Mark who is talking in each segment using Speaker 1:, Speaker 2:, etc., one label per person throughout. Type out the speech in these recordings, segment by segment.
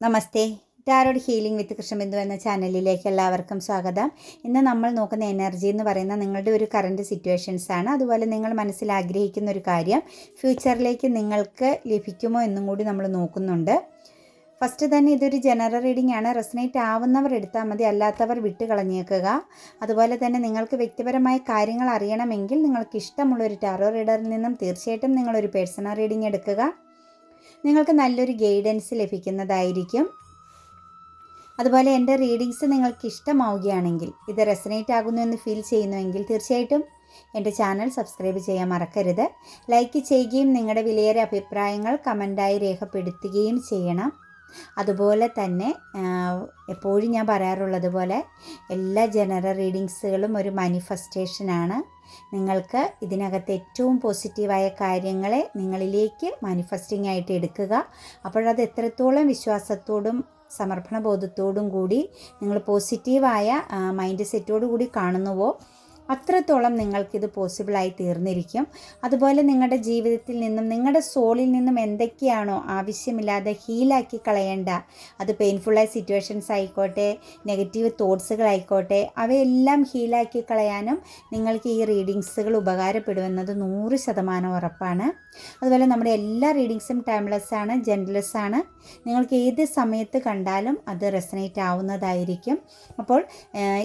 Speaker 1: Namaste. Tarot healing with Krishnabindu എന്ന ചാനലിലേക്ക് എല്ലാവർക്കും സ്വാഗതം. ഇന്ന് നമ്മൾ നോക്കുന്ന എനർജി എന്ന് പറയുന്ന നിങ്ങളുടെ ഒരു കറന്റ് സിറ്റുവേഷൻസ് ആണ്. അതുപോലെ നിങ്ങൾ മനസ്സിൽ ആഗ്രഹിക്കുന്ന ഒരു കാര്യം ഫ്യൂച്ചറിലേക്ക് നിങ്ങൾക്ക് ലഭിക്കുമോ എന്നും കൂടി നമ്മൾ നോക്കുന്നുണ്ട്. ഫസ്റ്റ് തന്നെ ഇതൊരു ജനറൽ റീഡിംഗ് ആണ്. റെസനേറ്റ് ആവുന്നവർ എടുത്താൽ മതി അല്ലാത്തവർ വിട്ട് കളഞ്ഞേക്കുക. അതുപോലെ തന്നെ നിങ്ങൾക്ക് വ്യക്തിപരമായ കാര്യങ്ങൾ അറിയണമെങ്കിൽ നിങ്ങൾക്ക് ഇഷ്ടമുള്ള ഒരു ടാറോ റീഡറിൽ നിന്നും തീർച്ചയായിട്ടും നിങ്ങളൊരു പേഴ്സണൽ റീഡിംഗ് എടുക്കുക. നിങ്ങൾക്ക് നല്ലൊരു ഗൈഡൻസ് ലഭിക്കുന്നതായിരിക്കും. അതുപോലെ എന്റെ റീഡിങ്സ് നിങ്ങൾക്ക് ഇഷ്ടമാവുകയാണെങ്കിൽ ഇത് റെസനേറ്റ് ആകുന്നു എന്ന് ഫീൽ ചെയ്യുന്നുവെങ്കിൽ തീർച്ചയായിട്ടും എന്റെ ചാനൽ സബ്സ്ക്രൈബ് ചെയ്യാൻ മറക്കരുത്. ലൈക്ക് ചെയ്യുകയും നിങ്ങളുടെ വിലയേറെ അഭിപ്രായങ്ങൾ കമന്റായി രേഖപ്പെടുത്തുകയും ചെയ്യണം. അതുപോലെ തന്നെ എപ്പോഴും ഞാൻ പറയാറുള്ളത് പോലെ എല്ലാ ജനറൽ റീഡിങ്സുകളും ഒരു മാനിഫെസ്റ്റേഷനാണ്. നിങ്ങൾക്ക് ഇതിനകത്ത് ഏറ്റവും പോസിറ്റീവായ കാര്യങ്ങളെ നിങ്ങളിലേക്ക് മാനിഫെസ്റ്റിംഗ് ആയിട്ട് എടുക്കുക. അപ്പോഴത് എത്രത്തോളം വിശ്വാസത്തോടും സമർപ്പണ ബോധത്തോടും കൂടി നിങ്ങൾ പോസിറ്റീവായ മൈൻഡ് സെറ്റോടു കൂടി കാണുന്നുവോ അത്രത്തോളം നിങ്ങൾക്കിത് പോസിബിളായി തീർന്നിരിക്കും. അതുപോലെ നിങ്ങളുടെ ജീവിതത്തിൽ നിന്നും നിങ്ങളുടെ സോളിൽ നിന്നും എന്തൊക്കെയാണോ ആവശ്യമില്ലാതെ ഹീലാക്കി കളയേണ്ട അത് പെയിൻഫുള്ളായ സിറ്റുവേഷൻസ് ആയിക്കോട്ടെ നെഗറ്റീവ് തോട്ട്സുകളായിക്കോട്ടെ അവയെല്ലാം ഹീലാക്കി കളയാനും നിങ്ങൾക്ക് ഈ റീഡിങ്സുകൾ ഉപകാരപ്പെടുമെന്നത് നൂറ് ശതമാനം ഉറപ്പാണ്. അതുപോലെ നമ്മുടെ എല്ലാ റീഡിങ്സും ടൈംലെസ് ആണ് ജെൻഡ്ലെസ് ആണ്. നിങ്ങൾക്ക് ഏത് സമയത്ത് കണ്ടാലും അത് റെസനേറ്റ് ആവുന്നതായിരിക്കും. അപ്പോൾ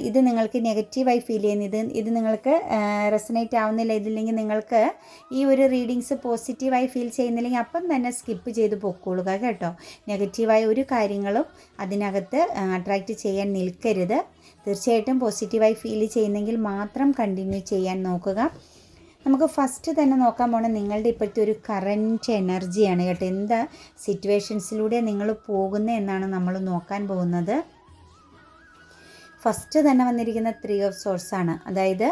Speaker 1: ഇത് നിങ്ങൾക്ക് നെഗറ്റീവായി ഫീൽ ചെയ്യുന്ന ഇത് ഇത് നിങ്ങൾക്ക് റെസനേറ്റ് ആവുന്നില്ല. ഇതില്ലെങ്കിൽ നിങ്ങൾക്ക് ഈ ഒരു റീഡിങ്സ് പോസിറ്റീവായി ഫീൽ ചെയ്യുന്നില്ലെങ്കിൽ അപ്പം തന്നെ സ്കിപ്പ് ചെയ്ത് പൊക്കോളുക കേട്ടോ. നെഗറ്റീവായ ഒരു കാര്യങ്ങളും അതിനകത്ത് അട്രാക്റ്റ് ചെയ്യാൻ നിൽക്കരുത്. തീർച്ചയായിട്ടും പോസിറ്റീവായി ഫീൽ ചെയ്യുന്നെങ്കിൽ മാത്രം കണ്ടിന്യൂ ചെയ്യാൻ നോക്കുക. നമുക്ക് ഫസ്റ്റ് തന്നെ നോക്കാൻ പോണ നിങ്ങളുടെ ഇപ്പോഴത്തെ ഒരു കറന്റ് എനർജിയാണ് കേട്ടോ. എന്താ സിറ്റുവേഷൻസിലൂടെ നിങ്ങൾ പോകുന്നത് എന്നാണ് നമ്മൾ നോക്കാൻ പോകുന്നത്. ഫസ്റ്റ് തന്നെ വന്നിരിക്കുന്ന ത്രീ ഓഫ് സോഴ്സ് ആണ്. അതായത്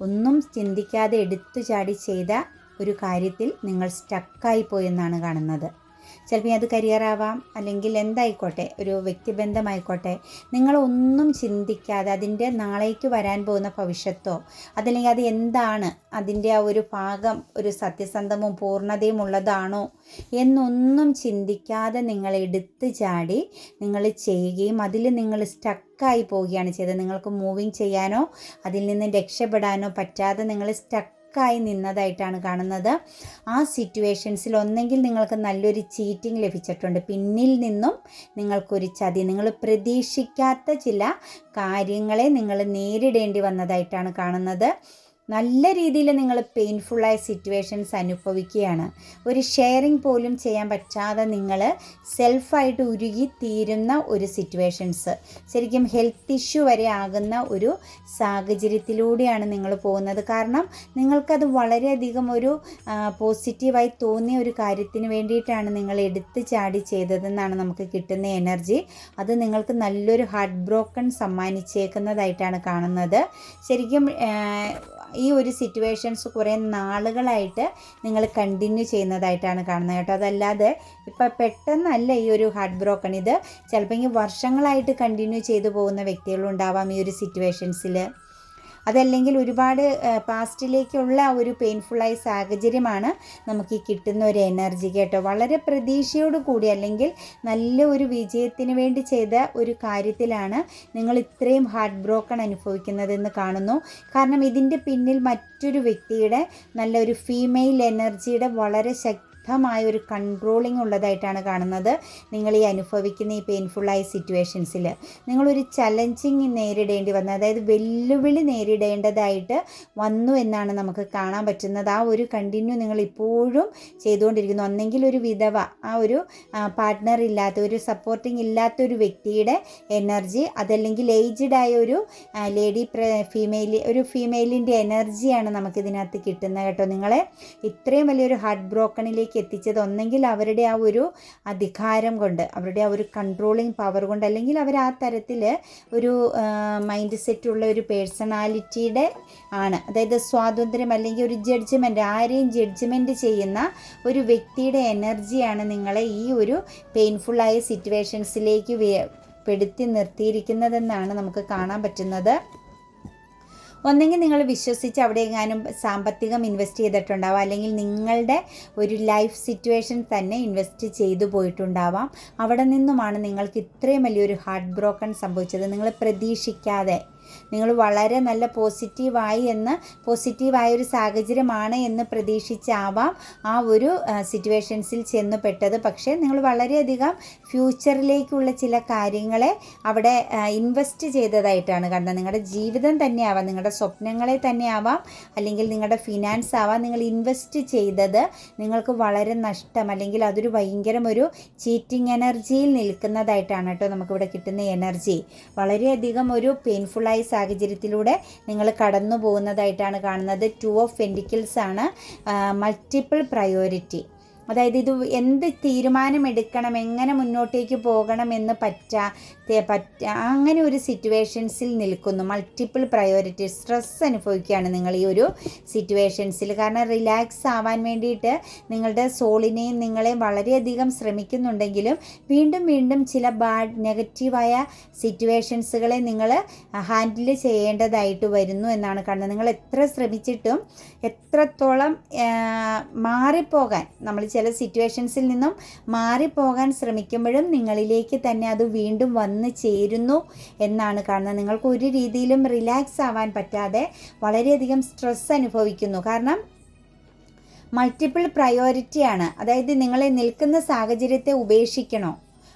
Speaker 1: ഒന്നും ചിന്തിക്കാതെ എടുത്തു ചാടി ചെയ്ത ഒരു കാര്യത്തിൽ നിങ്ങൾ സ്റ്റക്കായി പോയെന്നാണ് കാണുന്നത്. ചിലപ്പോൾ അത് കരിയറാവാം അല്ലെങ്കിൽ എന്തായിക്കോട്ടെ ഒരു വ്യക്തിബന്ധമായിക്കോട്ടെ നിങ്ങളൊന്നും ചിന്തിക്കാതെ അതിന്റെ നാളേക്ക് വരാൻ പോകുന്ന ഭവിഷ്യത്തോ അതല്ലെങ്കിൽ അത് എന്താണ് അതിന്റെ ആ ഒരു ഭാഗം ഒരു സത്യസന്ധവും പൂർണതയും ഉള്ളതാണോ എന്നൊന്നും ചിന്തിക്കാതെ നിങ്ങൾ എടുത്ത് ചാടി നിങ്ങൾ ചെയ്യുകയും അതിൽ നിങ്ങൾ സ്റ്റക്കായി പോവുകയാണ് ചെയ്തത്. നിങ്ങൾക്ക് മൂവിങ് ചെയ്യാനോ അതിൽ നിന്ന് രക്ഷപ്പെടാനോ പറ്റാതെ നിങ്ങൾ സ്റ്റക്ക് സ്റ്റക്കായി നിന്നതായിട്ടാണ് കാണുന്നത്. ആ സിറ്റുവേഷൻസിൽ ഒന്നെങ്കിൽ നിങ്ങൾക്ക് നല്ലൊരു ചീറ്റിംഗ് ലഭിച്ചിട്ടുണ്ട്. പിന്നിൽ നിന്നും നിങ്ങൾക്കൊരു ചതി നിങ്ങൾ പ്രതീക്ഷിക്കാത്ത ചില കാര്യങ്ങളെ നിങ്ങൾ നേരിടേണ്ടി വന്നതായിട്ടാണ് കാണുന്നത്. നല്ല രീതിയിൽ നിങ്ങൾ പെയിൻഫുള്ളായ സിറ്റുവേഷൻസ് അനുഭവിക്കുകയാണ്. ഒരു ഷെയറിങ് പോലും ചെയ്യാൻ പറ്റാതെ നിങ്ങൾ സെൽഫായിട്ട് ഉരുകി തീരുന്ന ഒരു സിറ്റുവേഷൻസ് ശരിക്കും ഹെൽത്ത് ഇഷ്യൂ വരെ ആകുന്ന ഒരു സാഹചര്യത്തിലൂടെയാണ് നിങ്ങൾ പോകുന്നത്. കാരണം നിങ്ങൾക്കത് വളരെയധികം ഒരു പോസിറ്റീവായി തോന്നിയ ഒരു കാര്യത്തിന് വേണ്ടിയിട്ടാണ് നിങ്ങൾ എടുത്ത് ചാടി ചെയ്തതെന്നാണ് നമുക്ക് കിട്ടുന്ന എനർജി അത് നിങ്ങൾക്ക് നല്ലൊരു ഹാർട്ട് ബ്രോക്കൺ സമ്മാനിച്ചേക്കുന്നതായിട്ടാണ് കാണുന്നത്. ശരിക്കും ഈ ഒരു സിറ്റുവേഷൻസ് കുറേ നാളുകളായിട്ട് നിങ്ങൾ കണ്ടിന്യൂ ചെയ്യുന്നതായിട്ടാണ് കാണുന്നത് കേട്ടോ. അതല്ലാതെ ഇപ്പം പെട്ടെന്നല്ല ഈ ഒരു ഹാർട്ട് ബ്രോക്കൺ ഇത്. ചിലപ്പോൾ വർഷങ്ങളായിട്ട് കണ്ടിന്യൂ ചെയ്തു പോകുന്ന വ്യക്തികളുണ്ടാവാം ഈ ഒരു സിറ്റുവേഷൻസിൽ അതല്ലെങ്കിൽ ഒരുപാട് പാസ്റ്റിലേക്കുള്ള ഒരു പെയിൻഫുള്ളായ സാഹചര്യമാണ് നമുക്ക് ഈ കിട്ടുന്ന ഒരു എനർജി കേട്ടോ. വളരെ പ്രതീക്ഷയോട് കൂടി അല്ലെങ്കിൽ നല്ല ഒരു വിജയത്തിന് വേണ്ടി ചെയ്ത ഒരു കാര്യത്തിലാണ് നിങ്ങൾ ഇത്രയും ഹാർട്ട് ബ്രോക്കൺ അനുഭവിക്കുന്നതെന്ന് കാണുന്നു. കാരണം ഇതിന്റെ പിന്നിൽ മറ്റൊരു വ്യക്തിയുടെ നല്ലൊരു ഫീമെയിൽ എനർജിയുടെ വളരെ ശക്തി ശക്തമായ ഒരു കൺട്രോളിംഗ് ഉള്ളതായിട്ടാണ് കാണുന്നത്. നിങ്ങൾ ഈ അനുഭവിക്കുന്ന ഈ പെയിൻഫുള്ളായ സിറ്റുവേഷൻസിൽ നിങ്ങളൊരു ചലഞ്ചിങ് നേരിടേണ്ടി വന്നത് അതായത് വെല്ലുവിളി നേരിടേണ്ടതായിട്ട് വന്നു എന്നാണ് നമുക്ക് കാണാൻ പറ്റുന്നത്. ആ ഒരു കണ്ടിന്യൂ നിങ്ങൾ ഇപ്പോഴും ചെയ്തുകൊണ്ടിരിക്കുന്നു. ഒന്നെങ്കിൽ ഒരു വിധവ ആ ഒരു പാർട്ട്ണർ ഇല്ലാത്ത ഒരു സപ്പോർട്ടിങ് ഇല്ലാത്ത ഒരു വ്യക്തിയുടെ എനർജി അതല്ലെങ്കിൽ ഏജ്ഡ് ആയ ഒരു ലേഡി ഫീമെയിൽ ഒരു ഫീമെയിലിന്റെ എനർജിയാണ് നമുക്കിതിനകത്ത് കിട്ടുന്നത് കേട്ടോ. നിങ്ങളെ ഇത്രയും വലിയൊരു ഹാർട്ട് ബ്രോക്കണിലേക്ക് ലെവലിലേക്ക് എത്തിച്ചത് ഒന്നെങ്കിൽ അവരുടെ ആ ഒരു അധികാരം കൊണ്ട് അവരുടെ ആ ഒരു കൺട്രോളിങ് പവർ കൊണ്ട് അല്ലെങ്കിൽ അവർ ആ തരത്തിൽ ഒരു മൈൻഡ് സെറ്റുള്ള ഒരു പേഴ്സണാലിറ്റിയുടെ ആണ്. അതായത് സ്വാതന്ത്ര്യം അല്ലെങ്കിൽ ഒരു ജഡ്ജ്മെന്റ് ആരെയും ജഡ്ജ്മെന്റ് ചെയ്യുന്ന ഒരു വ്യക്തിയുടെ എനർജിയാണ് നിങ്ങളെ ഈ ഒരു പെയിൻഫുള്ളായ സിറ്റുവേഷൻസിലേക്ക് പെടുത്തി നിർത്തിയിരിക്കുന്നതെന്നാണ് നമുക്ക് കാണാൻ പറ്റുന്നത്. ഒന്നെങ്കിൽ നിങ്ങൾ വിശ്വസിച്ച് അവിടെ എങ്ങാനും സാമ്പത്തികം ഇൻവെസ്റ്റ് ചെയ്തിട്ടുണ്ടാവാം. അല്ലെങ്കിൽ നിങ്ങളുടെ ഒരു ലൈഫ് സിറ്റുവേഷൻ തന്നെ ഇൻവെസ്റ്റ് ചെയ്തു പോയിട്ടുണ്ടാവാം. അവിടെ നിന്നുമാണ് നിങ്ങൾക്ക് ഇത്രയും വലിയൊരു ഹാർട്ട് ബ്രോക്കൺ സംഭവിച്ചത്. നിങ്ങൾ പ്രതീക്ഷിക്കാതെ നിങ്ങൾ വളരെ നല്ല പോസിറ്റീവായി എന്ന് പോസിറ്റീവായ ഒരു സാഹചര്യമാണ് എന്ന് പ്രതീക്ഷിച്ചാവാം ആ ഒരു സിറ്റുവേഷൻസിൽ ചെന്ന് പെട്ടത് പക്ഷേ നിങ്ങൾ വളരെയധികം ഫ്യൂച്ചറിലേക്കുള്ള ചില കാര്യങ്ങളെ അവിടെ ഇൻവെസ്റ്റ് ചെയ്തതായിട്ടാണ് കണ്ടത്. നിങ്ങളുടെ ജീവിതം തന്നെയാവാം നിങ്ങളുടെ സ്വപ്നങ്ങളെ തന്നെയാവാം അല്ലെങ്കിൽ നിങ്ങളുടെ ഫിനാൻസ് ആവാം നിങ്ങൾ ഇൻവെസ്റ്റ് ചെയ്തത്. നിങ്ങൾക്ക് വളരെ നഷ്ടം അല്ലെങ്കിൽ അതൊരു ഭയങ്കരം ഒരു ചീറ്റിംഗ് എനർജിയിൽ നിൽക്കുന്നതായിട്ടാണ് കേട്ടോ നമുക്കിവിടെ കിട്ടുന്ന എനർജി വളരെയധികം ഒരു പെയിൻഫുള്ളായ സാഹചര്യത്തിലൂടെ നിങ്ങൾ കടന്നു പോകുന്നതായിട്ടാണ് കാണുന്നത്. ടു ഓഫ് പെന്റിക്കിൾസ് ആണ് മൾട്ടിപ്പിൾ പ്രയോറിറ്റി അതായത് ഇത് എന്ത് തീരുമാനമെടുക്കണം എങ്ങനെ മുന്നോട്ടേക്ക് പോകണം എന്ന് പറ്റ പറ്റ അങ്ങനെ ഒരു സിറ്റുവേഷൻസിൽ നിൽക്കുന്നു. മൾട്ടിപ്പിൾ പ്രയോറിറ്റി സ്ട്രെസ് അനുഭവിക്കുകയാണ് നിങ്ങൾ ഈ ഒരു സിറ്റുവേഷൻസിൽ. കാരണം റിലാക്സ് ആവാൻ വേണ്ടിയിട്ട് നിങ്ങളുടെ സോളിനെയും നിങ്ങളെയും വളരെയധികം ശ്രമിക്കുന്നുണ്ടെങ്കിലും വീണ്ടും വീണ്ടും ചില ബാഡ് നെഗറ്റീവായ സിറ്റുവേഷൻസുകളെ നിങ്ങൾ ഹാൻഡിൽ ചെയ്യേണ്ടതായിട്ട് വരുന്നു എന്നാണ് കാരണം നിങ്ങൾ എത്ര ശ്രമിച്ചിട്ടും എത്രത്തോളം മാറിപ്പോകാൻ നമ്മൾ ചില സിറ്റുവേഷൻസിൽ നിന്നും മാറിപ്പോകാൻ ശ്രമിക്കുമ്പോഴും നിങ്ങളിലേക്ക് തന്നെ അത് വീണ്ടും വന്ന് ചേരുന്നു എന്നാണ് കാണുന്നത്. നിങ്ങൾക്ക് ഒരു രീതിയിലും റിലാക്സ് ആവാൻ പറ്റാതെ വളരെയധികം സ്ട്രെസ് അനുഭവിക്കുന്നു. കാരണം മൾട്ടിപ്പിൾ പ്രയോറിറ്റിയാണ് അതായത് നിങ്ങളെ നിൽക്കുന്ന സാഹചര്യത്തെ ഉപേക്ഷിക്കണോ?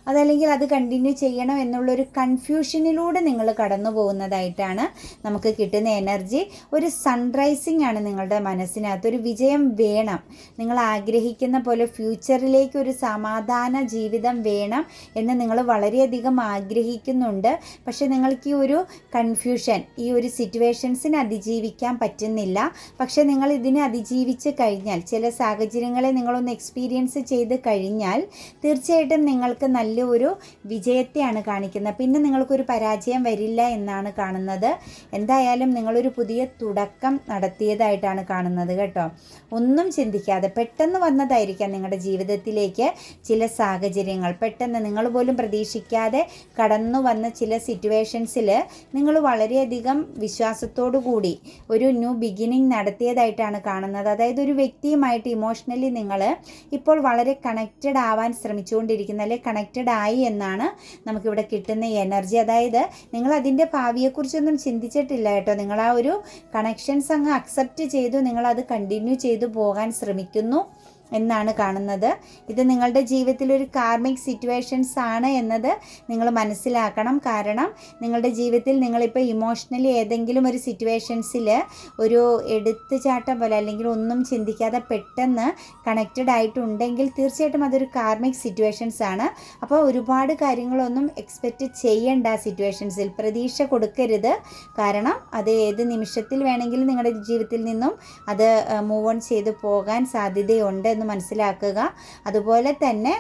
Speaker 1: അതല്ലെങ്കിൽ അത് കണ്ടിന്യൂ ചെയ്യണം എന്നുള്ളൊരു കൺഫ്യൂഷനിലൂടെ നിങ്ങൾ കടന്നു പോകുന്നതായിട്ടാണ് നമുക്ക് കിട്ടുന്ന എനർജി ഒരു സൺറൈസിങ് ആണ് നിങ്ങളുടെ മനസ്സിനകത്ത്. ഒരു വിജയം വേണം. നിങ്ങൾ ആഗ്രഹിക്കുന്ന പോലെ ഫ്യൂച്ചറിലേക്ക് ഒരു സമാധാന ജീവിതം വേണം എന്ന് നിങ്ങൾ വളരെയധികം ആഗ്രഹിക്കുന്നുണ്ട്. പക്ഷേ നിങ്ങൾക്ക് ഈ ഒരു കൺഫ്യൂഷൻ ഈ ഒരു സിറ്റുവേഷൻസിന് അതിജീവിക്കാൻ പറ്റുന്നില്ല. പക്ഷേ നിങ്ങൾ ഇതിനെ അതിജീവിച്ച് കഴിഞ്ഞാൽ ചില സാഹചര്യങ്ങളെ നിങ്ങളൊന്ന് എക്സ്പീരിയൻസ് ചെയ്ത് കഴിഞ്ഞാൽ തീർച്ചയായിട്ടും നിങ്ങൾക്ക് നല്ല വലിയ ഒരു വിജയത്തെയാണ് കാണിക്കുന്നത്. പിന്നെ നിങ്ങൾക്കൊരു പരാജയം വരില്ല എന്നാണ് കാണുന്നത്. എന്തായാലും നിങ്ങളൊരു പുതിയ തുടക്കം നടത്തിയതായിട്ടാണ് കാണുന്നത് കേട്ടോ. ഒന്നും ചിന്തിക്കാതെ പെട്ടെന്ന് വന്നതായിരിക്കാം നിങ്ങളുടെ ജീവിതത്തിലേക്ക് ചില സാഹചര്യങ്ങൾ. പെട്ടെന്ന് നിങ്ങൾ പോലും പ്രതീക്ഷിക്കാതെ കടന്നു വന്ന ചില സിറ്റുവേഷൻസിൽ നിങ്ങൾ വളരെയധികം വിശ്വാസത്തോടു കൂടി ഒരു ന്യൂ ബിഗിനിങ് നടത്തിയതായിട്ടാണ് കാണുന്നത്. അതായത് ഒരു വ്യക്തിയുമായിട്ട് ഇമോഷണലി നിങ്ങൾ ഇപ്പോൾ വളരെ കണക്റ്റഡ് ആവാൻ ശ്രമിച്ചുകൊണ്ടിരിക്കുന്ന അല്ലെങ്കിൽ കണക്റ്റഡ് ആയി എന്നാണ് നമുക്കിവിടെ കിട്ടുന്ന എനർജി. അതായത് നിങ്ങൾ അതിന്റെ ഭാവിയെക്കുറിച്ചൊന്നും ചിന്തിച്ചിട്ടില്ല കേട്ടോ. നിങ്ങൾ ആ ഒരു കണക്ഷൻസ് അങ്ങ് അക്സെപ്റ്റ് ചെയ്തു. നിങ്ങൾ അത് കണ്ടിന്യൂ ചെയ്തു പോകാൻ ശ്രമിക്കുന്നു. എന്നാണ് കാണുന്നത്. ഇത് നിങ്ങളുടെ ജീവിതത്തിൽ ഒരു കാർമിക് സിറ്റുവേഷൻസ് ആണ് എന്നത് നിങ്ങൾ മനസ്സിലാക്കണം. കാരണം നിങ്ങളുടെ ജീവിതത്തിൽ നിങ്ങളിപ്പോൾ ഇമോഷണലി ഏതെങ്കിലും ഒരു സിറ്റുവേഷൻസിൽ ഒരു എടുത്തുചാട്ടം പോലെ അല്ലെങ്കിൽ ഒന്നും ചിന്തിക്കാതെ പെട്ടെന്ന് കണക്റ്റഡ് ആയിട്ടുണ്ടെങ്കിൽ തീർച്ചയായിട്ടും അതൊരു കാർമിക് സിറ്റുവേഷൻസ് ആണ്. അപ്പോൾ ഒരുപാട് കാര്യങ്ങളൊന്നും എക്സ്പെക്റ്റ് ചെയ്യേണ്ട സിറ്റുവേഷൻസിൽ പ്രതീക്ഷ കൊടുക്കരുത്. കാരണം അത് ഏത് നിമിഷത്തിൽ വേണമെങ്കിലും നിങ്ങളുടെ ജീവിതത്തിൽ നിന്നും അത് മൂവ് ഓൺ ചെയ്തു പോകാൻ സാധ്യതയുണ്ട്. എന്ന് മനസ്സിലാക്കുക. അതുപോലെ തന്നെ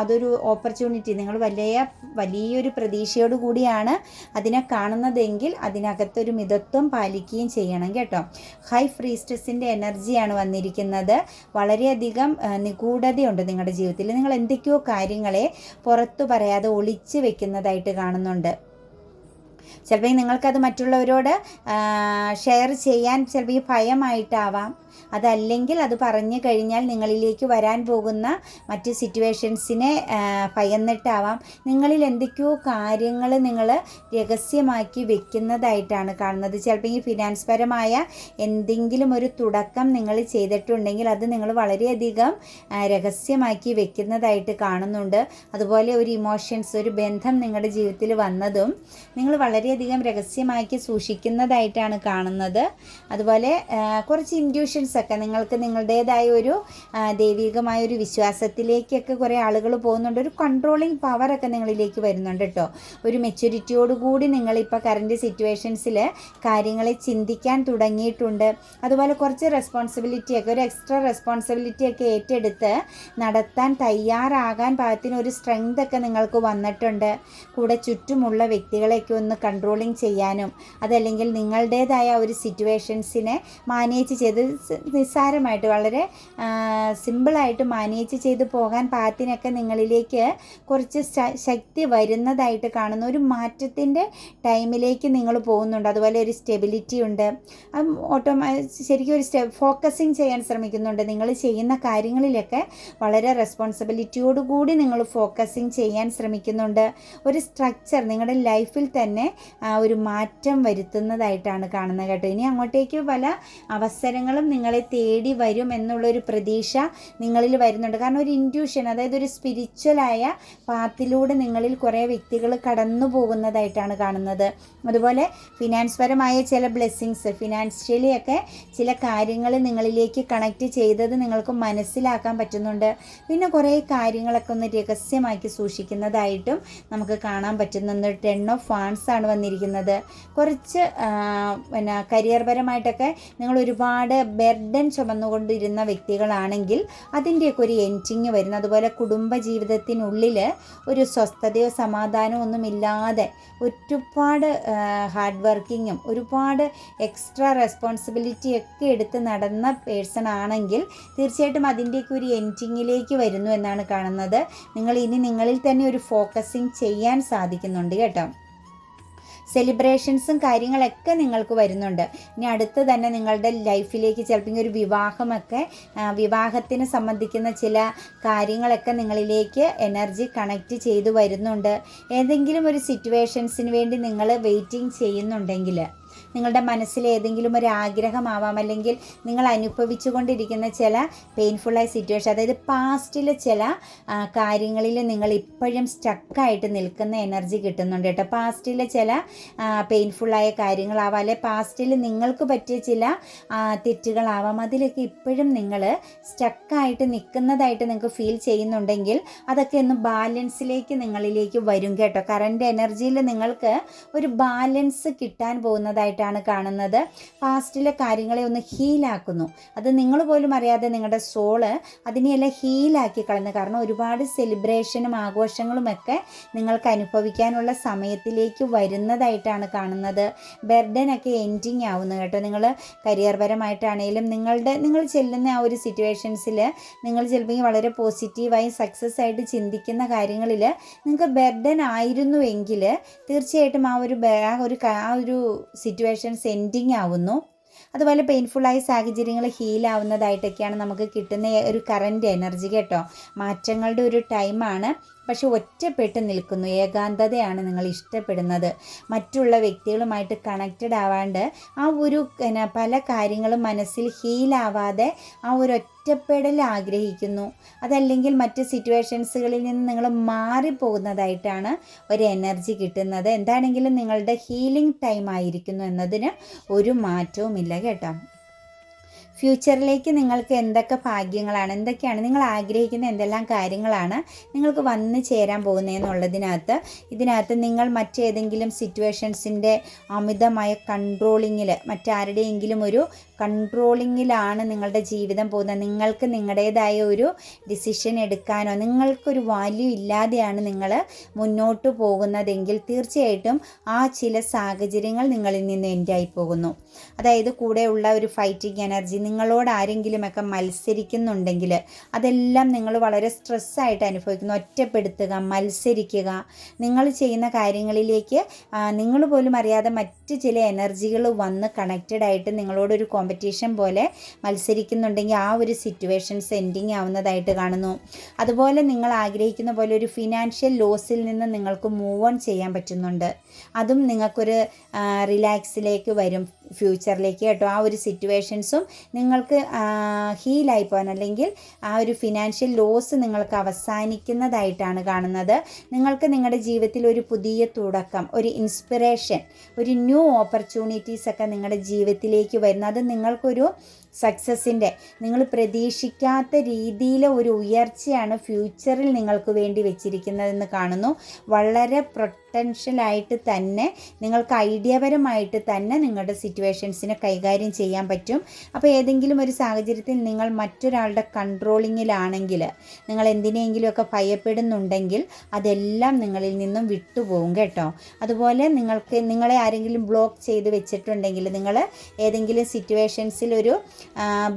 Speaker 1: അതൊരു ഓപ്പർച്യൂണിറ്റി നിങ്ങൾ വലിയ വലിയൊരു പ്രതീക്ഷയോട് കൂടിയാണ് അതിനെ കാണുന്നതെങ്കിൽ അതിനകത്തൊരു മിതത്വം പാലിക്കുകയും ചെയ്യണം കേട്ടോ. ഹൈ ഫ്രീസ്റ്റസിന്റെ എനർജിയാണ് വന്നിരിക്കുന്നത്. വളരെയധികം നിഗൂഢതയുണ്ട് നിങ്ങളുടെ ജീവിതത്തിൽ. നിങ്ങൾ എന്തൊക്കെയോ കാര്യങ്ങളെ പുറത്തു പറയാതെ ഒളിച്ചു വെക്കുന്നതായിട്ട് കാണുന്നുണ്ട്. ചിലപ്പോൾ നിങ്ങൾക്കത് മറ്റുള്ളവരോട് ഷെയർ ചെയ്യാൻ ചിലപ്പോൾ ഈ ഭയമായിട്ടാവാം. അതല്ലെങ്കിൽ അത് പറഞ്ഞു കഴിഞ്ഞാൽ നിങ്ങളിലേക്ക് വരാൻ പോകുന്ന മറ്റ് സിറ്റുവേഷൻസിനെ ഭയന്നിട്ടാവാം നിങ്ങളിൽ എന്തൊക്കെയോ കാര്യങ്ങൾ നിങ്ങൾ രഹസ്യമാക്കി വെക്കുന്നതായിട്ടാണ് കാണുന്നത്. ചിലപ്പോൾ ഈ ഫിനാൻസ് പരമായ എന്തെങ്കിലും ഒരു തുടക്കം നിങ്ങൾ ചെയ്തിട്ടുണ്ടെങ്കിൽ അത് നിങ്ങൾ വളരെയധികം രഹസ്യമാക്കി വെക്കുന്നതായിട്ട് കാണുന്നുണ്ട്. അതുപോലെ ഒരു ഇമോഷൻസ് ഒരു ബന്ധം നിങ്ങളുടെ ജീവിതത്തിൽ വന്നതും നിങ്ങൾ വളരെയധികം രഹസ്യമാക്കി സൂക്ഷിക്കുന്നതായിട്ടാണ് കാണുന്നത്. അതുപോലെ കുറച്ച് ഇൻഡ്യൂഷൻസ് ഒക്കെ നിങ്ങൾക്ക് നിങ്ങളുടേതായ ഒരു ദൈവികമായ ഒരു വിശ്വാസത്തിലേക്കൊക്കെ കുറേ ആളുകൾ പോകുന്നുണ്ട്. ഒരു കൺട്രോളിങ് പവറൊക്കെ നിങ്ങളിലേക്ക് വരുന്നുണ്ട് കേട്ടോ ഒരു മെച്യൂരിറ്റിയോടുകൂടി നിങ്ങളിപ്പോൾ കറന്റ് സിറ്റുവേഷൻസിൽ കാര്യങ്ങളെ ചിന്തിക്കാൻ തുടങ്ങിയിട്ടുണ്ട്. അതുപോലെ കുറച്ച് റെസ്പോൺസിബിലിറ്റിയൊക്കെ ഒരു എക്സ്ട്രാ റെസ്പോൺസിബിലിറ്റിയൊക്കെ ഏറ്റെടുത്ത് നടത്താൻ തയ്യാറാകാൻ പാകത്തിന് ഒരു സ്ട്രെങ്ത് ഒക്കെ നിങ്ങൾക്ക് വന്നിട്ടുണ്ട്. കൂടെ ചുറ്റുമുള്ള വ്യക്തികളെയൊക്കെ ഒന്ന് കൺട്രോളിങ് ചെയ്യാനും അതല്ലെങ്കിൽ നിങ്ങളുടേതായ ഒരു സിറ്റുവേഷൻസിനെ മാനേജ് ചെയ്ത് നിസ്സാരമായിട്ട് വളരെ സിമ്പിളായിട്ട് മാനേജ് ചെയ്ത് പോകാൻ പാത്തിനൊക്കെ നിങ്ങളിലേക്ക് കുറച്ച് ശക്തി വരുന്നതായിട്ട് കാണുന്ന ഒരു മാറ്റത്തിന്റെ ടൈമിലേക്ക് നിങ്ങൾ പോകുന്നുണ്ട്. അതുപോലെ ഒരു സ്റ്റെബിലിറ്റി ഉണ്ട്. ഓട്ടോമാ ശരിക്കും ഒരു സ്റ്റെ ഫോക്കസിങ് ചെയ്യാൻ ശ്രമിക്കുന്നുണ്ട്. നിങ്ങൾ ചെയ്യുന്ന കാര്യങ്ങളിലൊക്കെ വളരെ റെസ്പോൺസിബിലിറ്റിയോട് കൂടി നിങ്ങൾ ഫോക്കസിങ് ചെയ്യാൻ ശ്രമിക്കുന്നുണ്ട്. ഒരു സ്ട്രക്ചർ നിങ്ങളുടെ ലൈഫിൽ തന്നെ ഒരു മാറ്റം വരുത്തുന്നതായിട്ടാണ് കാണുന്നത് കേട്ടോ. ഇനി അങ്ങോട്ടേക്ക് പല അവസരങ്ങളും നിങ്ങളെ തേടി വരും എന്നുള്ളൊരു പ്രതീക്ഷ നിങ്ങളിൽ വരുന്നുണ്ട്. കാരണം ഒരു ഇന്റ്യൂഷൻ അതായത് ഒരു സ്പിരിച്വലായ പാത്തിലൂടെ നിങ്ങളിൽ കുറേ വ്യക്തികൾ കടന്നു പോകുന്നതായിട്ടാണ് കാണുന്നത്. അതുപോലെ ഫിനാൻസ് പരമായ ചില ബ്ലെസ്സിങ്സ് ഫിനാൻഷ്യലി ഒക്കെ ചില കാര്യങ്ങൾ നിങ്ങളിലേക്ക് കണക്റ്റ് ചെയ്തത് നിങ്ങൾക്ക് മനസ്സിലാക്കാൻ പറ്റുന്നുണ്ട്. പിന്നെ കുറേ കാര്യങ്ങളൊക്കെ ഒന്ന് രഹസ്യമാക്കി സൂക്ഷിക്കുന്നതായിട്ടും നമുക്ക് കാണാൻ പറ്റുന്നുണ്ട്. ടെൻ ഓഫ് ഫാൻസ് ആണ് വന്നിരിക്കുന്നത്. കുറച്ച് പിന്നെ കരിയർപരമായിട്ടൊക്കെ നിങ്ങൾ ഒരുപാട് ബെർഡൻ ചുമന്നുകൊണ്ടിരുന്ന വ്യക്തികളാണെങ്കിൽ അതിന്റെയൊക്കെ ഒരു എന്റിങ് വരുന്ന. അതുപോലെ കുടുംബ ജീവിതത്തിനുള്ളിൽ ഒരു സ്വസ്ഥതയോ സമാധാനമോ ഒന്നുമില്ലാതെ ഒരുപാട് ഹാർഡ് വർക്കിങ്ങും ഒരുപാട് എക്സ്ട്രാ റെസ്പോൺസിബിലിറ്റി ഒക്കെ എടുത്ത് നടന്ന പേഴ്സൺ ആണെങ്കിൽ തീർച്ചയായിട്ടും അതിന്റെയൊക്കെ ഒരു എന്റിങ്ങിലേക്ക് വരുന്നു എന്നാണ് കാണുന്നത്. നിങ്ങൾ ഇനി നിങ്ങളിൽ തന്നെ ഒരു ഫോക്കസിങ് ചെയ്യാൻ സാധിക്കുന്നുണ്ട് കേട്ടോ. സെലിബ്രേഷൻസും കാര്യങ്ങളൊക്കെ നിങ്ങൾക്ക് വരുന്നുണ്ട്. ഇനി അടുത്ത് തന്നെ നിങ്ങളുടെ ലൈഫിലേക്ക് ചിലപ്പോൾ ഒരു വിവാഹമൊക്കെ വിവാഹത്തിന് സംബന്ധിക്കുന്ന ചില കാര്യങ്ങളൊക്കെ നിങ്ങളിലേക്ക് എനർജി കണക്റ്റ് ചെയ്തു വരുന്നുണ്ട്. ഏതെങ്കിലും ഒരു സിറ്റുവേഷൻസിന് വേണ്ടി നിങ്ങൾ വെയിറ്റിംഗ് ചെയ്യുന്നുണ്ടെങ്കിൽ നിങ്ങളുടെ മനസ്സിൽ ഏതെങ്കിലും ഒരു ആഗ്രഹമാവാം അല്ലെങ്കിൽ നിങ്ങൾ അനുഭവിച്ചുകൊണ്ടിരിക്കുന്ന ചില പെയിൻഫുള്ളായ സിറ്റുവേഷൻ അതായത് പാസ്റ്റിലെ ചില കാര്യങ്ങളിൽ നിങ്ങൾ ഇപ്പോഴും സ്റ്റക്കായിട്ട് നിൽക്കുന്ന എനർജി കിട്ടുന്നുണ്ട് കേട്ടോ. പാസ്റ്റിലെ ചില പെയിൻഫുള്ളായ കാര്യങ്ങളാവാം അല്ലെ പാസ്റ്റിൽ നിങ്ങൾക്ക് പറ്റിയ ചില തെറ്റുകളാവാം. അതിലൊക്കെ ഇപ്പോഴും നിങ്ങൾ സ്റ്റക്കായിട്ട് നിൽക്കുന്നതായിട്ട് നിങ്ങൾക്ക് ഫീൽ ചെയ്യുന്നുണ്ടെങ്കിൽ അതൊക്കെ ഒന്ന് ബാലൻസിലേക്ക് നിങ്ങളിലേക്ക് വരും കേട്ടോ. കറണ്ട് എനർജിയിൽ നിങ്ങൾക്ക് ഒരു ബാലൻസ് കിട്ടാൻ പോകുന്നതായിട്ട് ആയിട്ടാണ് കാണുന്നത്. പാസ്റ്റിലെ കാര്യങ്ങളെ ഒന്ന് ഹീലാക്കുന്നു അത് നിങ്ങൾ പോലും അറിയാതെ നിങ്ങളുടെ സോൾ അതിനെയെല്ലാം ഹീലാക്കി കളഞ്ഞു. കാരണം ഒരുപാട് സെലിബ്രേഷനും ആഘോഷങ്ങളും ഒക്കെ നിങ്ങൾക്ക് അനുഭവിക്കാനുള്ള സമയത്തിലേക്ക് വരുന്നതായിട്ടാണ് കാണുന്നത്. ബെർഡനൊക്കെ എൻഡിങ് ആവുന്നു കേട്ടോ. നിങ്ങൾ കരിയർ പരമായിട്ടാണെങ്കിലും നിങ്ങളുടെ നിങ്ങൾ ചെല്ലുന്ന ആ ഒരു സിറ്റുവേഷൻസിൽ നിങ്ങൾ ചിലപ്പോൾ വളരെ പോസിറ്റീവായി സക്സസ് ആയിട്ട് ചിന്തിക്കുന്ന കാര്യങ്ങളിൽ നിങ്ങൾക്ക് ബെർഡൻ ആയിരുന്നുവെങ്കിൽ തീർച്ചയായിട്ടും ആ ഒരു ആ ഒരു ആ ഒരു സിറ്റുവേഷൻ സിറ്റുവേഷൻസ് എൻഡിങ് ആവുന്നു. അതുപോലെ പെയിൻഫുള്ളായ സാഹചര്യങ്ങൾ ഹീലാവുന്നതായിട്ടൊക്കെയാണ് നമുക്ക് കിട്ടുന്ന ഒരു കറന്റ് എനർജി കേട്ടോ. മാറ്റങ്ങളുടെ ഒരു ടൈമാണ് പക്ഷെ ഒറ്റപ്പെട്ട് നിൽക്കുന്നു. ഏകാന്തതയാണ് നിങ്ങൾ ഇഷ്ടപ്പെടുന്നത്. മറ്റുള്ള വ്യക്തികളുമായിട്ട് കണക്റ്റഡ് ആവാണ്ട് ആ ഒരു പല കാര്യങ്ങളും മനസ്സിൽ ഹീലാവാതെ ആ ഒരു ഒറ്റപ്പെടൽ ആഗ്രഹിക്കുന്നു. അതല്ലെങ്കിൽ മറ്റ് സിറ്റുവേഷൻസുകളിൽ നിന്ന് നിങ്ങൾ മാറിപ്പോകുന്നതായിട്ടാണ് ഒരു എനർജി കിട്ടുന്നത്. എന്താണെങ്കിലും നിങ്ങളുടെ ഹീലിംഗ് ടൈം ആയിരിക്കുന്നു എന്നതിന് ഒരു മാറ്റവുമില്ല കേട്ടോ. ഫ്യൂച്ചറിലേക്ക് നിങ്ങൾക്ക് എന്തൊക്കെ ഭാഗ്യങ്ങളാണ് എന്തൊക്കെയാണ് നിങ്ങൾ ആഗ്രഹിക്കുന്ന എന്തെല്ലാം കാര്യങ്ങളാണ് നിങ്ങൾക്ക് വന്നു ചേരാൻ പോകുന്നതെന്നുള്ളതിനകത്ത് ഇതിനകത്ത് നിങ്ങൾ മറ്റേതെങ്കിലും സിറ്റുവേഷൻസിന്റെ അമിതമായ കൺട്രോളിങ്ങിൽ മറ്റാരുടെയെങ്കിലും ഒരു കൺട്രോളിങ്ങിലാണ് നിങ്ങളുടെ ജീവിതം പോകുന്നത്. നിങ്ങൾക്ക് നിങ്ങളുടേതായ ഒരു ഡിസിഷൻ എടുക്കാനോ നിങ്ങൾക്കൊരു വാല്യൂ ഇല്ലാതെയാണ് നിങ്ങൾ മുന്നോട്ട് പോകുന്നതെങ്കിൽ തീർച്ചയായിട്ടും ആ ചില സാഹചര്യങ്ങൾ നിങ്ങളിൽ നിന്ന് എൻഡായി പോകുന്നു. അതായത് കൂടെയുള്ള ഒരു ഫൈറ്റിംഗ് എനർജി നിങ്ങളോട് ആരെങ്കിലുമൊക്കെ മത്സരിക്കുന്നുണ്ടെങ്കിൽ അതെല്ലാം നിങ്ങൾ വളരെ സ്ട്രെസ്സായിട്ട് അനുഭവിക്കുന്നു. ഒറ്റപ്പെടുത്തുക മത്സരിക്കുക. നിങ്ങൾ ചെയ്യുന്ന കാര്യങ്ങളിലേക്ക് നിങ്ങൾ പോലും അറിയാതെ മറ്റ് ചില എനർജികൾ വന്ന് കണക്റ്റഡ് ആയിട്ട് നിങ്ങളോടൊരു കോമ്പറ്റീഷൻ പോലെ മത്സരിക്കുന്നുണ്ടെങ്കിൽ ആ ഒരു സിറ്റുവേഷൻസ് എൻഡിങ് ആവുന്നതായിട്ട് കാണുന്നു. അതുപോലെ നിങ്ങൾ ആഗ്രഹിക്കുന്ന പോലെ ഒരു ഫിനാൻഷ്യൽ ലോസിൽ നിന്ന് നിങ്ങൾക്ക് മൂവ് ഓൺ ചെയ്യാൻ പറ്റുന്നുണ്ട്. അതും നിങ്ങൾക്കൊരു റിലാക്സിലേക്ക് വരും. ഫ്യൂച്ചറിലേക്ക് കേട്ടോ. ആ ഒരു സിറ്റുവേഷൻസും നിങ്ങൾക്ക് ഹീലായി പോകാൻ അല്ലെങ്കിൽ ആ ഒരു ഫിനാൻഷ്യൽ ലോസ് നിങ്ങൾക്ക് അവസാനിക്കുന്നതായിട്ടാണ് കാണുന്നത്. നിങ്ങൾക്ക് നിങ്ങളുടെ ജീവിതത്തിൽ ഒരു പുതിയ തുടക്കം ഒരു ഇൻസ്പിറേഷൻ ഒരു ന്യൂ ഓപ്പർച്യൂണിറ്റീസ് ഒക്കെ നിങ്ങളുടെ ജീവിതത്തിലേക്ക് വരുന്നത് നിങ്ങൾക്കൊരു സക്സസിന്റെ നിങ്ങൾ പ്രതീക്ഷിക്കാത്ത രീതിയിലെ ഒരു ഉയർച്ചയാണ് ഫ്യൂച്ചറിൽ നിങ്ങൾക്ക് വേണ്ടി വെച്ചിരിക്കുന്നതെന്ന് കാണുന്നു. വളരെ പ്രൊട്ടൻഷ്യലായിട്ട് തന്നെ നിങ്ങൾക്ക് ഐഡിയപരമായിട്ട് തന്നെ നിങ്ങളുടെ സിറ്റുവേഷൻസിനെ കൈകാര്യം ചെയ്യാൻ പറ്റും. അപ്പോൾ ഏതെങ്കിലും ഒരു സാഹചര്യത്തിൽ നിങ്ങൾ മറ്റൊരാളുടെ കൺട്രോളിങ്ങിലാണെങ്കിൽ നിങ്ങൾ എന്തിനെങ്കിലുമൊക്കെ ഭയപ്പെടുന്നുണ്ടെങ്കിൽ അതെല്ലാം നിങ്ങളിൽ നിന്നും വിട്ടുപോകും കേട്ടോ. അതുപോലെ നിങ്ങൾക്ക് നിങ്ങളെ ആരെങ്കിലും ബ്ലോക്ക് ചെയ്ത് വെച്ചിട്ടുണ്ടെങ്കിൽ നിങ്ങൾ ഏതെങ്കിലും സിറ്റുവേഷൻസിൽ ഒരു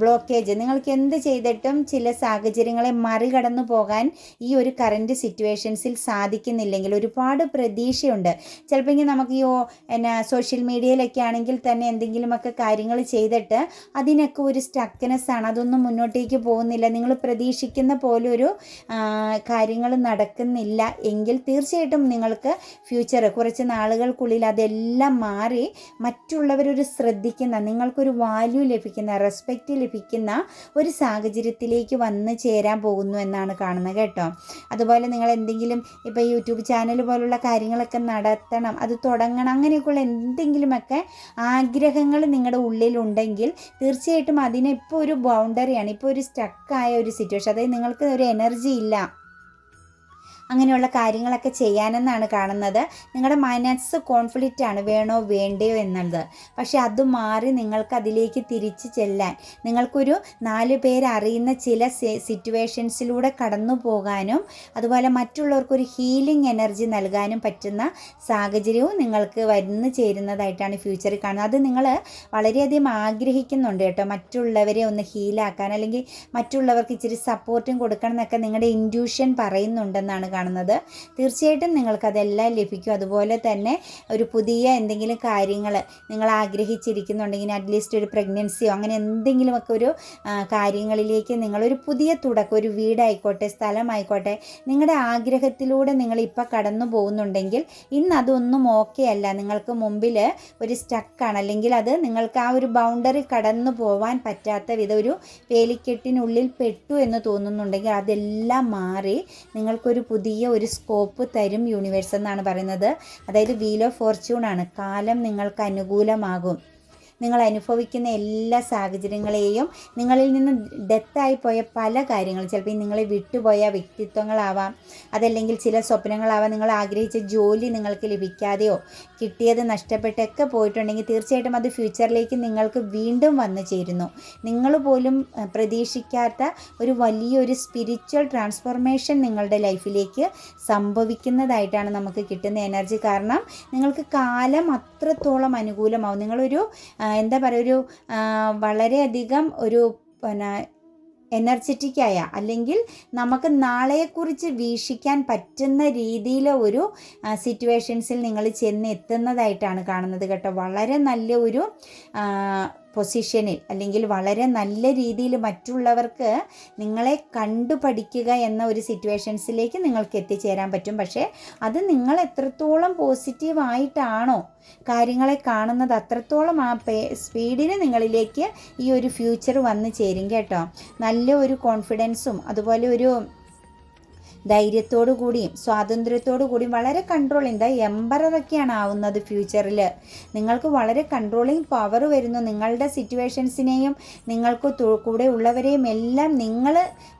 Speaker 1: ബ്ലോക്കേജ് നിങ്ങൾക്ക് എന്ത് ചെയ്തിട്ടും ചില സാഹചര്യങ്ങളെ മറികടന്നു പോകാൻ ഈ ഒരു കറന്റ് സിറ്റുവേഷൻസിൽ സാധിക്കുന്നില്ലെങ്കിൽ ഒരുപാട് പ്രതീക്ഷയുണ്ട്. ചിലപ്പോൾ നമുക്ക് ഈ എന്നാ സോഷ്യൽ മീഡിയയിലൊക്കെ ആണെങ്കിൽ തന്നെ എന്തെങ്കിലുമൊക്കെ കാര്യങ്ങൾ ചെയ്തിട്ട് അതിനൊക്കെ ഒരു സ്റ്റക്നെസ് ആണ്. അതൊന്നും മുന്നോട്ടേക്ക് പോകുന്നില്ല. നിങ്ങൾ പ്രതീക്ഷിക്കുന്ന പോലെ ഒരു കാര്യങ്ങൾ നടക്കുന്നില്ല. എങ്കിൽ തീർച്ചയായിട്ടും നിങ്ങൾക്ക് ഫ്യൂച്ചർ കുറച്ച് നാളുകൾക്കുള്ളിൽ അതെല്ലാം മാറി മറ്റുള്ളവരൊരു ശ്രദ്ധിക്കുന്ന നിങ്ങൾക്കൊരു വാല്യൂ ലഭിക്കുന്ന റെസ്പെക്റ്റ് ലഭിക്കുന്ന ഒരു സാഹചര്യത്തിലേക്ക് വന്ന് ചേരാൻ പോകുന്നു എന്നാണ് കാണുന്നത് കേട്ടോ. അതുപോലെ നിങ്ങൾ എന്തെങ്കിലും ഇപ്പോൾ യൂട്യൂബ് ചാനൽ പോലുള്ള കാര്യങ്ങളൊക്കെ നടത്തണം അത് തുടങ്ങണം അങ്ങനെയൊക്കെയുള്ള എന്തെങ്കിലുമൊക്കെ ആഗ്രഹങ്ങൾ നിങ്ങളുടെ ഉള്ളിലുണ്ടെങ്കിൽ തീർച്ചയായിട്ടും അതിന് ഇപ്പോൾ ഒരു ബൗണ്ടറിയാണ് ഇപ്പോൾ ഒരു സ്റ്റക്കായ ഒരു സിറ്റുവേഷൻ അതായത് നിങ്ങൾക്ക് ഒരു എനർജി ഇല്ല. അങ്ങനെയുള്ള കാര്യങ്ങളൊക്കെ ചെയ്യാനെന്നാണ് കാണുന്നത്. നിങ്ങളുടെ മനസ്സ് കോൺഫ്ലിക്റ്റ് ആണ് വേണോ വേണ്ടയോ എന്നുള്ളത്. പക്ഷെ അത് മാറി നിങ്ങൾക്ക് അതിലേക്ക് തിരിച്ചു ചെല്ലാൻ നിങ്ങൾക്കൊരു നാല് പേരറിയുന്ന ചില സിറ്റുവേഷൻസിലൂടെ കടന്നു പോകാനും അതുപോലെ മറ്റുള്ളവർക്കൊരു ഹീലിംഗ് എനർജി നൽകാനും പറ്റുന്ന സാഹചര്യവും നിങ്ങൾക്ക് വന്നു ചേരുന്നതായിട്ടാണ് ഫ്യൂച്ചറിൽ കാണുന്നത്. അത് നിങ്ങൾ വളരെയധികം ആഗ്രഹിക്കുന്നുണ്ട് കേട്ടോ. മറ്റുള്ളവരെ ഒന്ന് ഹീലാക്കാൻ അല്ലെങ്കിൽ മറ്റുള്ളവർക്ക് ഇച്ചിരി സപ്പോർട്ടും കൊടുക്കണം എന്നൊക്കെ നിങ്ങളുടെ ഇൻഡ്യൂഷൻ പറയുന്നുണ്ടെന്നാണ് കാണുന്നത്. തീർച്ചയായിട്ടും നിങ്ങൾക്കതെല്ലാം ലഭിക്കും. അതുപോലെ തന്നെ ഒരു പുതിയ എന്തെങ്കിലും കാര്യങ്ങൾ നിങ്ങൾ ആഗ്രഹിച്ചിരിക്കുന്നുണ്ടെങ്കിൽ അറ്റ്ലീസ്റ്റ് ഒരു പ്രഗ്നൻസിയോ അങ്ങനെ എന്തെങ്കിലുമൊക്കെ ഒരു കാര്യങ്ങളിലേക്ക് നിങ്ങളൊരു പുതിയ തുടക്കം ഒരു വീടായിക്കോട്ടെ സ്ഥലമായിക്കോട്ടെ നിങ്ങളുടെ ആഗ്രഹത്തിലൂടെ നിങ്ങൾ ഇപ്പോൾ കടന്നു പോകുന്നുണ്ടെങ്കിൽ ഇന്ന് അതൊന്നും ഓക്കെ അല്ല. നിങ്ങൾക്ക് മുമ്പിൽ ഒരു സ്റ്റക്കാണ് അല്ലെങ്കിൽ അത് നിങ്ങൾക്ക് ആ ഒരു ബൗണ്ടറി കടന്നു പോവാൻ പറ്റാത്ത വിധം ഒരു വേലിക്കെട്ടിനുള്ളിൽ പെട്ടു എന്ന് തോന്നുന്നുണ്ടെങ്കിൽ അതെല്ലാം മാറി നിങ്ങൾക്കൊരു പുതിയ വലിയ ഒരു സ്കോപ്പ് തരും യൂണിവേഴ്സ് എന്നാണ് പറയുന്നത്. അതായത് വീൽ ഓഫ് ഫോർച്യൂൺ ആണ്. കാലം നിങ്ങൾക്ക് അനുകൂലമാകും. നിങ്ങൾ അനുഭവിക്കുന്ന എല്ലാ സാഹചര്യങ്ങളെയും നിങ്ങളിൽ നിന്ന് ഡെത്തായി പോയ പല കാര്യങ്ങളും ചിലപ്പോൾ നിങ്ങളെ വിട്ടുപോയ വ്യക്തിത്വങ്ങളാവാം അതല്ലെങ്കിൽ ചില സ്വപ്നങ്ങളാവാം നിങ്ങൾ ആഗ്രഹിച്ച ജോലി നിങ്ങൾക്ക് ലഭിക്കാതെയോ കിട്ടിയത് നഷ്ടപ്പെട്ടൊക്കെ പോയിട്ടുണ്ടെങ്കിൽ തീർച്ചയായിട്ടും അത് ഫ്യൂച്ചറിലേക്ക് നിങ്ങൾക്ക് വീണ്ടും വന്നു ചേരുന്നു. നിങ്ങൾ പോലും പ്രതീക്ഷിക്കാത്ത ഒരു വലിയൊരു സ്പിരിച്വൽ ട്രാൻസ്ഫോർമേഷൻ നിങ്ങളുടെ ലൈഫിലേക്ക് സംഭവിക്കുന്നതായിട്ടാണ് നമുക്ക് കിട്ടുന്ന എനർജി കാരണം നിങ്ങൾക്ക് കാലം അത്രത്തോളം അനുകൂലമാവും. നിങ്ങളൊരു എന്താ പറയുക ഒരു വളരെയധികം ഒരു പിന്നെ എനർജറ്റിക്കായ അല്ലെങ്കിൽ നമുക്ക് നാളെക്കുറിച്ച് വീക്ഷിക്കാൻ പറ്റുന്ന രീതിയിലെ ഒരു സിറ്റുവേഷൻസിൽ നിങ്ങൾ ചെന്ന് എത്തുന്നതായിട്ടാണ് കാണുന്നത് കേട്ടോ. വളരെ നല്ല ഒരു പൊസിഷനിൽ അല്ലെങ്കിൽ വളരെ നല്ല രീതിയിൽ മറ്റുള്ളവർക്ക് നിങ്ങളെ കണ്ടു പഠിക്കുക എന്ന ഒരു സിറ്റുവേഷൻസിലേക്ക് നിങ്ങൾക്ക് എത്തിച്ചേരാൻ പറ്റും. പക്ഷേ അത് നിങ്ങൾ എത്രത്തോളം പോസിറ്റീവായിട്ടാണോ കാര്യങ്ങളെ കാണുന്നത് അത്രത്തോളം ആ പേ സ്പീഡിന് നിങ്ങളിലേക്ക് ഈ ഒരു ഫ്യൂച്ചർ വന്ന് ചേരും കേട്ടോ. നല്ല ഒരു കോൺഫിഡൻസും അതുപോലെ ഒരു ധൈര്യത്തോടു കൂടിയും സ്വാതന്ത്ര്യത്തോടു കൂടിയും വളരെ കൺട്രോളിങ് ദ എംബറൊക്കെയാണ് ആവുന്നത് ഫ്യൂച്ചറിൽ നിങ്ങൾക്ക് വളരെ കൺട്രോളിങ് പവർ വരുന്നു നിങ്ങളുടെ സിറ്റുവേഷൻസിനെയും നിങ്ങൾക്ക് കൂടെ ഉള്ളവരെയും എല്ലാം നിങ്ങൾ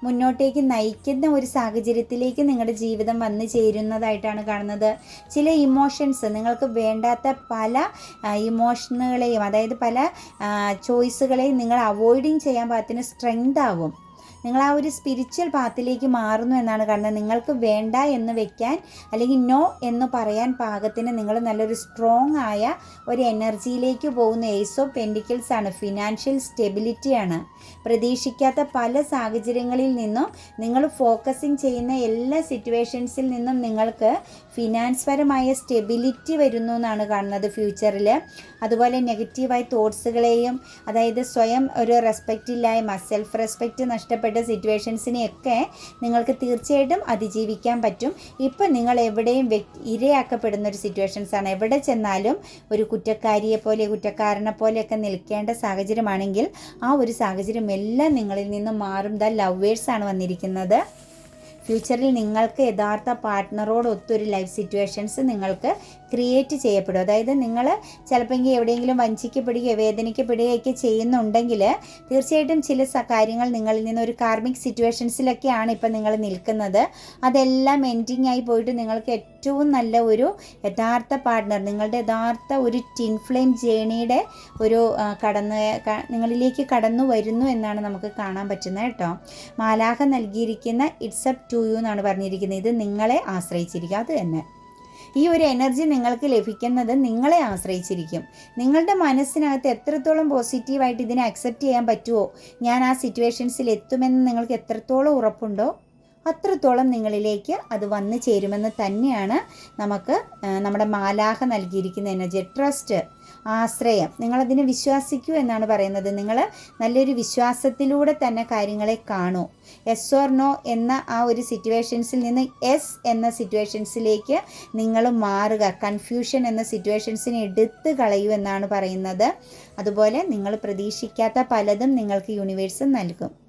Speaker 1: മുന്നോട്ടേക്ക് നയിക്കുന്ന ഒരു സാഹചര്യത്തിലേക്ക് നിങ്ങളുടെ ജീവിതം വന്നു ചേരുന്നതായിട്ടാണ് കാണുന്നത്. ചില ഇമോഷൻസ് നിങ്ങൾക്ക് വേണ്ടാത്ത പല ഇമോഷനുകളെയും അതായത് പല ചോയ്സുകളെയും നിങ്ങൾ അവോയ്ഡിങ് ചെയ്യാൻ പാകത്തിന് സ്ട്രെങ്ത് ആവും. നിങ്ങൾ ആ ഒരു സ്പിരിച്വൽ പാത്തിലേക്ക് മാറുന്നു എന്നാണ് കാരണം നിങ്ങൾക്ക് വേണ്ട എന്ന് വെക്കാൻ അല്ലെങ്കിൽ നോ എന്ന് പറയാൻ പാകത്തിന് നിങ്ങൾ നല്ലൊരു സ്ട്രോങ് ആയ ഒരു എനർജിയിലേക്ക് പോകുന്ന ഏസ് ഓഫ് പെൻഡിക്കിൾസ് ആണ്. ഫിനാൻഷ്യൽ സ്റ്റെബിലിറ്റിയാണ് പ്രതീക്ഷിക്കാത്ത പല സാഹചര്യങ്ങളിൽ നിന്നും നിങ്ങൾ ഫോക്കസിങ് ചെയ്യുന്ന എല്ലാ സിറ്റുവേഷൻസിൽ നിന്നും നിങ്ങൾക്ക് ഫിനാൻസ് പരമായ സ്റ്റെബിലിറ്റി വരുന്നു എന്നാണ് കാണുന്നത് ഫ്യൂച്ചറിൽ അതുപോലെ നെഗറ്റീവായ തോട്ട്സുകളെയും അതായത് സ്വയം ഒരു റെസ്പെക്റ്റ് ഇല്ലായ്മ സെൽഫ് റെസ്പെക്റ്റ് നഷ്ടപ്പെട്ട സിറ്റുവേഷൻസിനെയൊക്കെ നിങ്ങൾക്ക് തീർച്ചയായിട്ടും അതിജീവിക്കാൻ പറ്റും. ഇപ്പം നിങ്ങൾ എവിടെയും ഇരയാക്കപ്പെടുന്ന ഒരു സിറ്റുവേഷൻസാണ് എവിടെ ചെന്നാലും ഒരു കുറ്റക്കാരിയെ പോലെ കുറ്റക്കാരനെ പോലെയൊക്കെ നിൽക്കേണ്ട സാഹചര്യമാണെങ്കിൽ ആ ഒരു സാഹചര്യം എല്ലാം നിങ്ങളിൽ നിന്ന് മാറും. ദ ലവേഴ്സാണ് വന്നിരിക്കുന്നത്. ഫ്യൂച്ചറിൽ നിങ്ങൾക്ക് യഥാർത്ഥ പാർട്ട്ണറോട് ഒത്തൊരു ലൈഫ് സിറ്റുവേഷൻസ് നിങ്ങൾക്ക് ക്രിയേറ്റ് ചെയ്യപ്പെടും. അതായത് നിങ്ങൾ ചിലപ്പോൾ എവിടെയെങ്കിലും വഞ്ചിക്കപ്പെടുകയോ വേദനിക്കപ്പെടുകയൊക്കെ ചെയ്യുന്നുണ്ടെങ്കിൽ തീർച്ചയായിട്ടും ചില കാര്യങ്ങൾ നിങ്ങളിൽ നിന്ന് ഒരു കാർമിക് സിറ്റുവേഷൻസിലൊക്കെയാണ് ഇപ്പം നിങ്ങൾ നിൽക്കുന്നത്. അതെല്ലാം എൻഡിങ് ആയി പോയിട്ട് നിങ്ങൾക്ക് ഏറ്റവും നല്ല ഒരു യഥാർത്ഥ പാർട്ട്ണർ നിങ്ങളുടെ യഥാർത്ഥ ഒരു ടിൻ ഫ്ലെയിം ജേണിയുടെ ഒരു കടന്ന് നിങ്ങളിലേക്ക് കടന്നു വരുന്നു എന്നാണ് നമുക്ക് കാണാൻ പറ്റുന്നത് കേട്ടോ. മാലാഹ നൽകിയിരിക്കുന്ന ഇറ്റ്സ് അപ് ടു യു എന്നാണ് പറഞ്ഞിരിക്കുന്നത്. ഇത് നിങ്ങളെ ആശ്രയിച്ചിരിക്കുക അത് തന്നെ. ഈ ഒരു എനർജി നിങ്ങൾക്ക് ലഭിക്കുന്നത് നിങ്ങളെ ആശ്രയിച്ചിരിക്കും. നിങ്ങളുടെ മനസ്സിനകത്ത് എത്രത്തോളം പോസിറ്റീവായിട്ട് ഇതിനെ അക്സെപ്റ്റ് ചെയ്യാൻ പറ്റുമോ ഞാൻ ആ സിറ്റുവേഷൻസിൽ എത്തുമെന്ന് നിങ്ങൾക്ക് എത്രത്തോളം ഉറപ്പുണ്ടോ അത്രത്തോളം നിങ്ങളിലേക്ക് അത് വന്നു ചേരുമെന്ന് തന്നെയാണ് നമുക്ക് നമ്മുടെ മാലാഹ നൽകിയിരിക്കുന്ന എനർജി ട്രസ്റ്റ് ആശ്രയം. നിങ്ങളതിനെ വിശ്വസിക്കൂ എന്നാണ് പറയുന്നത്. നിങ്ങൾ നല്ലൊരു വിശ്വാസത്തിലൂടെ തന്നെ കാര്യങ്ങളെ കാണൂ. എസ് ഓർ നോ എന്ന ആ ഒരു സിറ്റുവേഷൻസിൽ നിന്ന് എസ് എന്ന സിറ്റുവേഷൻസിലേക്ക് നിങ്ങൾ മാറുക. കൺഫ്യൂഷൻ എന്ന സിറ്റുവേഷൻസിനെ എടുത്ത് കളയൂ എന്നാണ് പറയുന്നത്. അതുപോലെ നിങ്ങൾ പ്രതീക്ഷിക്കാത്ത പലതും നിങ്ങൾക്ക് യൂണിവേഴ്സ് നൽകും.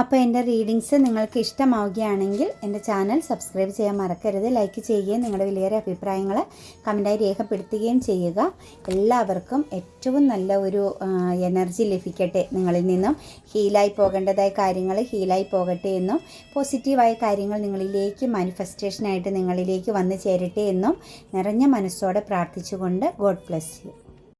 Speaker 1: അപ്പോൾ എന്റെ റീഡിങ്സ് നിങ്ങൾക്ക് ഇഷ്ടമാവുകയാണെങ്കിൽ എന്റെ ചാനൽ സബ്സ്ക്രൈബ് ചെയ്യാൻ മറക്കരുത് ലൈക്ക് ചെയ്യുകയും നിങ്ങളുടെ വലിയൊരു അഭിപ്രായങ്ങൾ കമന്റായി രേഖപ്പെടുത്തുകയും ചെയ്യുക. എല്ലാവർക്കും ഏറ്റവും നല്ല ഒരു എനർജി ലഭിക്കട്ടെ നിങ്ങളിൽ നിന്നും. ഹീലായി പോകേണ്ടതായ കാര്യങ്ങൾ ഹീലായി പോകട്ടെ എന്നും പോസിറ്റീവായ കാര്യങ്ങൾ നിങ്ങളിലേക്ക് മാനിഫെസ്റ്റേഷനായിട്ട് നിങ്ങളിലേക്ക് വന്നു ചേരട്ടെ എന്നും നിറഞ്ഞ മനസ്സോടെ പ്രാർത്ഥിച്ചുകൊണ്ട് ഗോഡ് ബ്ലെസ് യു